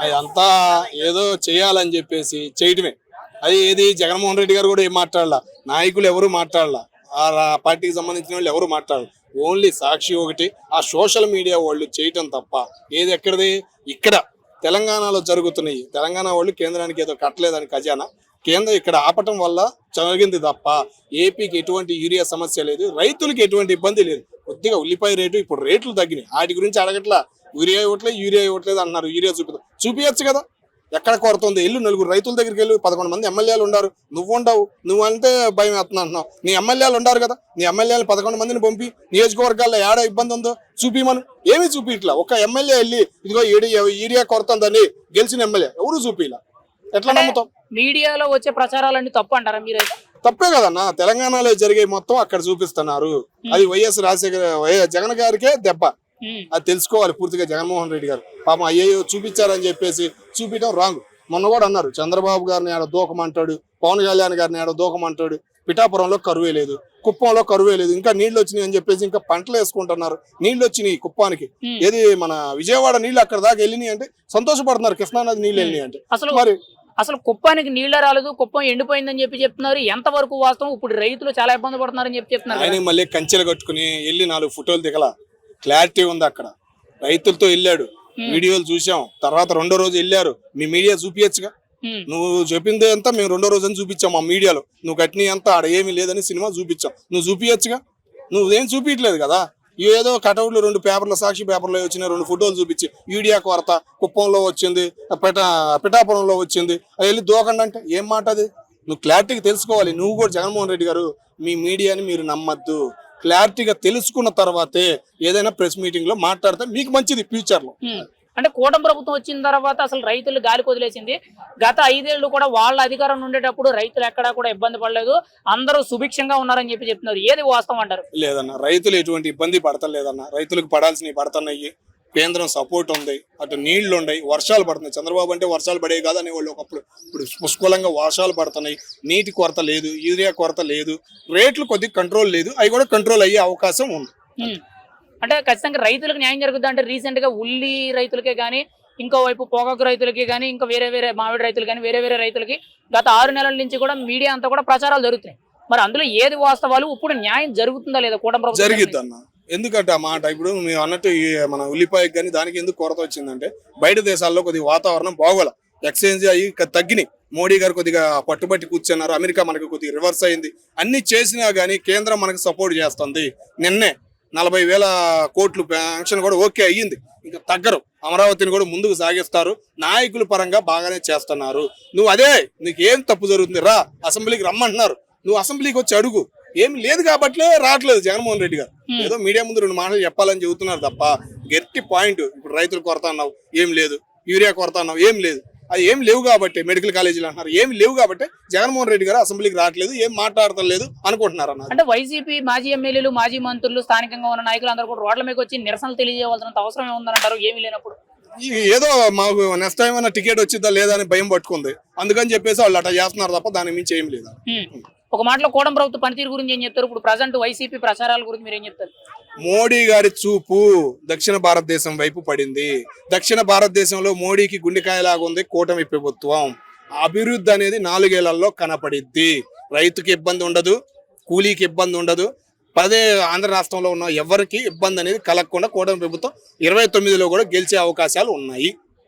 అదంతా ఏదో చేయాలని చెప్పేసి చేయటమే. అది ఏది జగన్మోహన్ రెడ్డి గారు కూడా ఏం మాట్లాడాల? నాయకులు ఎవరు మాట్లాడాల? ఆ పార్టీకి సంబంధించిన వాళ్ళు ఎవరు మాట్లాడాలి? ఓన్లీ సాక్షి ఒకటి. ఆ సోషల్ మీడియా వాళ్ళు చేయటం తప్ప ఏది ఎక్కడిది? ఇక్కడ. తెలంగాణలో జరుగుతున్నాయి. తెలంగాణ వాళ్ళు కేంద్రానికి ఏదో కట్టలేదని ఖజానా? కేంద్రం ఇక్కడ ఆపటం వల్ల జరిగింది తప్ప ఏపీకి ఎటువంటి యూరియా సమస్య లేదు. రైతులకి ఎటువంటి ఇబ్బంది లేదు. కొద్దిగా ఉల్లిపాయ రేటు ఇప్పుడు రేట్లు తగ్గినాయి. వాటి గురించి అడగట్లా? యూరియా ఇవ్వట్లేదు యూరియా ఇవ్వట్లేదు అన్నారు. యూరియా చూపిద్దాం. చూపించచ్చు కదా. ఎక్కడ ఉంది ఎల్లు నలుగురు రైతుల దగ్గరికి వెళ్ళు. పదకొండు మంది ఎమ్మెల్యేలు ఉన్నారు. నువ్వు ఉండవు. నువ్వు అంటే భయం వేస్తున్నా అంటున్నావు నీ ఎమ్మెల్యేలు ఉన్నారు కదా. నీ ఎమ్మెల్యేలు పదకొండు మందిని పంపి నియోజకవర్గాల్లో ఏడ ఇబ్బంది ఉందో చూపిమను. ఏమీ చూపిట్లా. ఒక ఎమ్మెల్యే వెళ్ళి ఇదిగో యూరియా కొరత ఉందని గెలిచిన ఎమ్మెల్యే. ఎవరు చూపిలా? ఎట్లా నమ్ముతాం? మీడియాలో వచ్చే ప్రచారాలన్నీ తప్పు అంటారా మీరైతే తప్పే కదన్నా. తెలంగాణలో జరిగే మొత్తం అక్కడ చూపిస్తున్నారు. అది వైఎస్ రాజశేఖర జగన్ గారికే దెబ్బ. అది తెలుసుకోవాలి పూర్తిగా జగన్మోహన్ రెడ్డి గారు. పాపం అయ్యయ్యో చూపించారని చెప్పేసి చూపించడం రాంగ్. మొన్న కూడా అన్నారు చంద్రబాబు గారిని ఆడ దూకమంటాడు పవన్ కళ్యాణ్ గారిని ఆడ దూకమంటాడు పిఠాపురంలో కరువే లేదు కుప్పంలో కరువే లేదు ఇంకా నీళ్ళు వచ్చినాయి అని చెప్పేసి ఇంకా పంటలు వేసుకుంటున్నారు. నీళ్ళు వచ్చినాయి కుప్పానికి. ఏది మన విజయవాడ నీళ్ళు అక్కడ దాకా వెళ్ళినాయి అంటే సంతోషపడుతున్నారు కృష్ణానది నీళ్ళు వెళ్ళినాయి అంటే. అసలు మరి అసలు కుప్పానికి నీళ్ళ రాలేదు కుప్పం ఎండిపోయిందని చెప్పి చెప్తున్నారు ఎంత వరకు వాస్తవం? ఇప్పుడు రైతులు చాలా ఇబ్బంది పడుతున్నారని చెప్పి చెప్తున్నారు మళ్ళీ కంచెలు కట్టుకుని వెళ్ళి నాలుగు ఫోటోలు దిగల. క్లారిటీ ఉంది అక్కడ. రైతులతో వెళ్ళాడు. వీడియోలు చూసాం తర్వాత రెండో రోజు వెళ్ళారు. మీ మీడియా చూపించచ్చుగా నువ్వు చెప్పింది అంతా మేము రెండో రోజు అని చూపించాం మా మీడియాలో. నువ్వు కట్టిన అంతా ఆడ ఏమీ లేదని సినిమా చూపించాం. నువ్వు చూపించచ్చుగా నువ్వేం చూపించట్లేదు కదా? ఏదో కటౌట్లు రెండు పేపర్ల సాక్షి పేపర్లో వచ్చిన రెండు ఫోటోలు చూపించి. యూడియా కొరత కుప్పంలో వచ్చింది పిఠా పిఠాపురంలో వచ్చింది. అది వెళ్ళి దూకండి అంటే ఏం మాట అది? నువ్వు క్లారిటీగా తెలుసుకోవాలి. నువ్వు కూడా జగన్మోహన్ రెడ్డి గారు మీ మీడియాని మీరు నమ్మద్దు. క్లారిటీగా తెలుసుకున్న తర్వాతే ఏదైనా ప్రెస్ మీటింగ్లో మాట్లాడితే మీకు మంచిది ఫ్యూచర్లో. అంటే కూటమి ప్రభుత్వం వచ్చిన తర్వాత అసలు రైతులు గాలి వదిలేసింది గత ఐదేళ్ళు కూడా వాళ్ళ అధికారం ఉండేటప్పుడు రైతులు ఎక్కడా కూడా ఇబ్బంది పడలేదు. అందరూ సుభిక్షంగా ఉన్నారని చెప్పి చెప్తున్నారు. ఏది వాస్తవం అంటారు? లేదన్న రైతులు ఎటువంటి ఇబ్బంది పడతలేదన్న రైతులకు పడాల్సినవి పడుతున్నాయి. కేంద్రం సపోర్ట్ ఉంది అటు నీళ్ళు ఉన్నాయి వర్షాలు పడుతున్నాయి. చంద్రబాబు అంటే వర్షాలు పడే కాదు అనేవాళ్ళు ఒకప్పుడు. ఇప్పుడు పుష్కలంగా వర్షాలు పడుతున్నాయి నీటి కొరత లేదు యూరియా కొరత లేదు రేట్లు కొద్దిగా కంట్రోల్ లేదు అవి కూడా కంట్రోల్ అయ్యే అవకాశం ఉంది. అంటే ఖచ్చితంగా రైతులకు న్యాయం జరుగుద్ది అంటే రీసెంట్గా ఉల్లి రైతులకే కానీ ఇంకో వైపు పొగాకు రైతులకి కానీ ఇంకా వేరే వేరే మామిడి రైతులు కానీ వేరే వేరే రైతులకి గత ఆరు నెలల నుంచి కూడా మీడియా అంతా కూడా ప్రచారాలు జరుగుతున్నాయి. మరి అందులో ఏది వాస్తవాలు? ఇప్పుడు న్యాయం జరుగుతుందా లేదా? జరిగిద్ది అన్న ఎందుకంటే ఆ మాట? ఇప్పుడు మేము అన్నట్టు ఈ మన ఉల్లిపాయకి కానీ దానికి ఎందుకు కొరత వచ్చిందంటే బయట దేశాల్లో కొద్దిగా వాతావరణం బాగోల. ఎక్స్చేంజ్ అయ్యి తగ్గినాయి. మోడీ గారు కొద్దిగా పట్టుబట్టి కూర్చున్నారు. అమెరికా మనకు కొద్దిగా రివర్స్ అయింది. అన్ని చేసినా కానీ కేంద్రం మనకు సపోర్ట్ చేస్తుంది. నిన్నే నలభై వేల కోట్లు పెన్షన్ కూడా ఓకే అయ్యింది. ఇంకా తగ్గరు. అమరావతిని కూడా ముందుకు సాగిస్తారు. నాయకుల పరంగా బాగానే చేస్తున్నారు. నువ్వు అదే నీకు ఏం తప్పు జరుగుతుంది? రా అసెంబ్లీకి రమ్మంటున్నారు. నువ్వు అసెంబ్లీకి వచ్చి అడుగు. ఏం లేదు కాబట్లే రావట్లేదు జగన్మోహన్ రెడ్డి గారు. ఏదో మీడియా ముందు రెండు మాటలు చెప్పాలని చెబుతున్నారు తప్ప గట్టి పాయింట్. ఇప్పుడు రైతులు కొరత అన్నావు ఏం లేదు. యూరియా కొరత అన్నావు ఏం లేదు. అది ఏం లేవు కాబట్టి మెడికల్ కాలేజీలు అంటున్నారు. ఏం లేవు కాబట్టి జగన్మోహన్ రెడ్డి గారు అసెంబ్లీకి రావట్లేదు ఏం మాట్లాడతలేదు అనుకుంటున్నారు అన్నారు. అంటే వైసీపీ మాజీ ఎమ్మెల్యేలు మాజీ మంత్రులు స్థానికంగా ఉన్న నాయకులు అందరూ కూడా రోడ్ల మీద వచ్చి నిరసనలు తెలియజేయవలసినంత అవసరం ఏముందంటారు ఏమీ లేనప్పుడు. ఏదో మాకు నెక్స్ట్ టైం అన్న టికెట్ వచ్చిద్దా లేదా అని భయం పట్టుకుంది. అందుకని చెప్పేసి వాళ్ళు అట్లా చేస్తున్నారు తప్ప దాని మించి ఏం లేదు. ఒక మాటలో కోడం ప్రభుత్వ పనితీరు గురించి ఏం చెప్తారు? ఇప్పుడు ప్రజెంట్ వైసీపీ ప్రచారాల గురించి మీరు ఏం చెప్తారు? మోడీ గారి చూపు దక్షిణ భారతదేశం వైపు పడింది. దక్షిణ భారతదేశంలో మోడీకి గుండెకాయలాగా ఉంది కూటమి ప్రభుత్వం. అభివృద్ధి అనేది నాలుగేళ్ళలో కనపడిద్ది. రైతుకి ఇబ్బంది ఉండదు కూలీకి ఇబ్బంది ఉండదు. పదే ఆంధ్ర రాష్ట్రంలో ఉన్న ఎవరికి ఇబ్బంది అనేది కలగకుండా కూటమి ప్రభుత్వం ఇరవై తొమ్మిదిలో కూడా గెలిచే అవకాశాలు ఉన్నాయి.